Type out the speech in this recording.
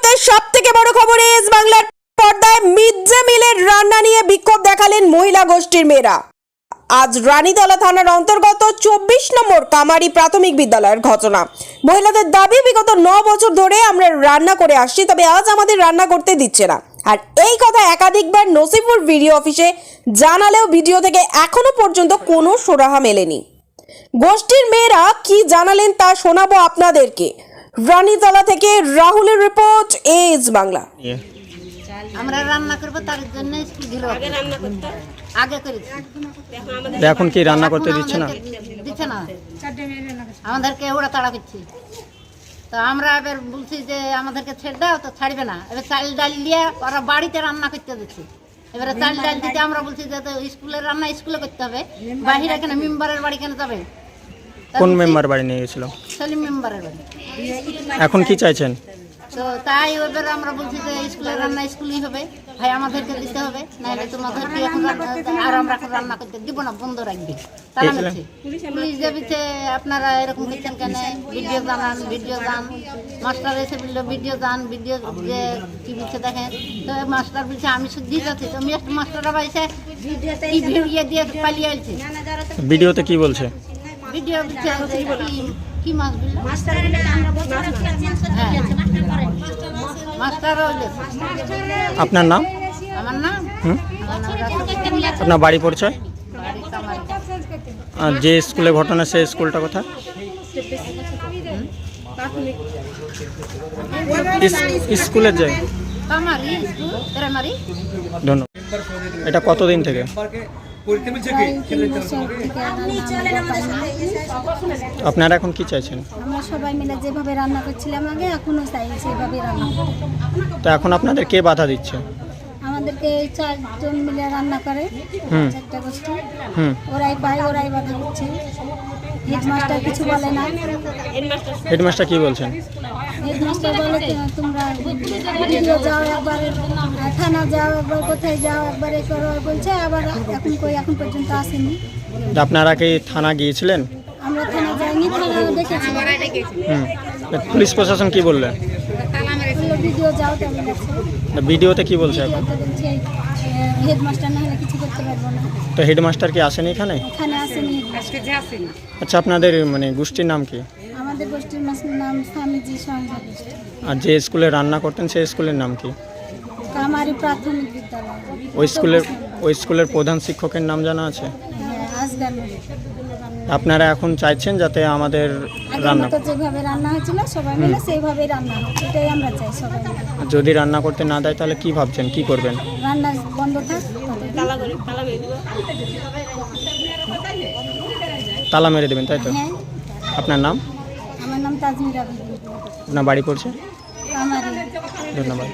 মুহূর্তে সব থেকে বড় খবর এস বাংলার পর্দায় মিড মিলের রান্না নিয়ে বিক্ষোভ দেখালেন মহিলা গোষ্ঠীর মেয়েরা। আজ রানীতলা থানার অন্তর্গত চব্বিশ নম্বর কামারি প্রাথমিক বিদ্যালয়ের ঘটনা। মহিলাদের দাবি, বিগত ন বছর ধরে আমরা রান্না করে আসছি, তবে আজ আমাদের রান্না করতে দিচ্ছে না। আর এই কথা একাধিকবার নসিপুর ভিডিও অফিসে জানালেও ভিডিও থেকে এখনও পর্যন্ত কোনো সুরাহা মেলেনি। গোষ্ঠীর মেয়েরা কি জানালেন তা শোনাবো আপনাদেরকে। রানীতলা থেকে রাহুলের রিপোর্ট এজ বাংলা। আমরা রান্না করব তার জন্য স্কুল দিল আগে রান্না করতে আগে করেছি তো এখন কি রান্না করতে দিচ্ছে না। আমাদেরকে দিচ্ছে না। আমাদেরকে ওরা তাড়া করছে তো আমরা এবার বলছি যে আমাদেরকে ছেড়ে দাও তো ছাড়বে না। এবার চাল ডাল দিয়ে ওরা বাড়িতে রান্না করতে দিচ্ছে। এবারে চাল ডাল দিতে আমরা বলছি যে তো স্কুলের রান্না স্কুলে করতে হবে। বাহিরে কেন মেম্বারের বাড়ি কেন যাবে? কোন মেম্বার বাড়ি নিয়ে গেছিল? সেলিম মেম্বারের বাড়ি এখন কি চাইছেন? তো তাই এবার আমরা বলছি যে স্কুলের রান্না স্কুলই হবে। ভাই আমাদেরকে দিতে হবে নাহলে তোমাদেরকে এখন রান্না- আর আমরা এখন রান্না করতে দিব না বন্ধ রাখবে। তারা? বলছে পুলিশ যাবিতে আপনারা এরকম করছেন কেন? ভিডিও জানান ভিডিও যান মাস্টার এসে বলল ভিডিও যান ভিডিও যে কি বলছে দেখেন? তো মাস্টার বলছে আমি শুদ্ধি যাচ্ছি তো মাস্টাররা এসে কি ভিডিও দিয়ে পালিয়ে আসছে ভিডিওতে কি বলছে? ভিডিও বলছে যে কি- কি মাছ বলল হ্যাঁ। আপনার নাম? আমার নাম? হুম? আমার নাম আপনার বাড়ি পরিচয়? আর যে স্কুলে ঘটনা সেই স্কুলটা কোথায়? স্কুলের প্রাইমারি। ধন্যবাদ। এটা কতদিন থেকে? আপনারা এখন কি চাইছেন? আমরা সবাই মিলে যেভাবে রান্না করছিলাম আগে এখনও চাই সেভাবে রান্না। করতে। তো এখন আপনাদের কে বাধা দিচ্ছে? আমাদেরকে চারজন মিলে রান্না করে হুম। চারটা গোষ্ঠী। হুম। ওরাই পায় ওরাই বাধা করছে হেডমাস্টার কিছু বলে না। হেডমাস্টার কি বলছেন? হেডমাস্টার বলে তোমরা ভিডিও যাও একবার থানা যাও একবার কোথায় যাও একবার এ করো বলছে আবার এখন কই এখন পর্যন্ত আসেনি। আপনারা কি থানা গিয়েছিলেন? আমরা থানা যাইনি থানা দেখেছি। হুম। পুলিশ প্রশাসন কি বললেন? বলল ভিডিও যাও ভিডিওতে কি বলছে এখন? হেডমাস্টার না হলে কিছু করতে পারব না। তো হেডমাস্টার কি আসেনি এখানে? এখানে আসেনি। আচ্ছা আপনাদের মানে গোষ্ঠীর নাম কি? আমাদের গোষ্ঠীর নাম স্বামীজি সংঘ আর যে স্কুলে রান্না করতেন সেই স্কুলের নাম কি? কামারি প্রাথমিক বিদ্যালয়। ওই স্কুলের ওই স্কুলের প্রধান শিক্ষকের নাম জানা আছে? আপনারা এখন চাইছেন যাতে আমাদের রান্না যেভাবে রান্না হয়েছিল সবাই মিলে সেইভাবেই রান্না হোক এটাই আমরা চাই সবাই যদি রান্না করতে না দেয় তাহলে কি ভাবছেন? কি করবেন? রান্না বন্ধ থাক। তালা মেরে দেবেন তাই তো? হ্যাঁ। আপনার নাম? আমার নাম তাজমিরা বিবি। আপনার বাড়ি পড়ছে? ধন্যবাদ।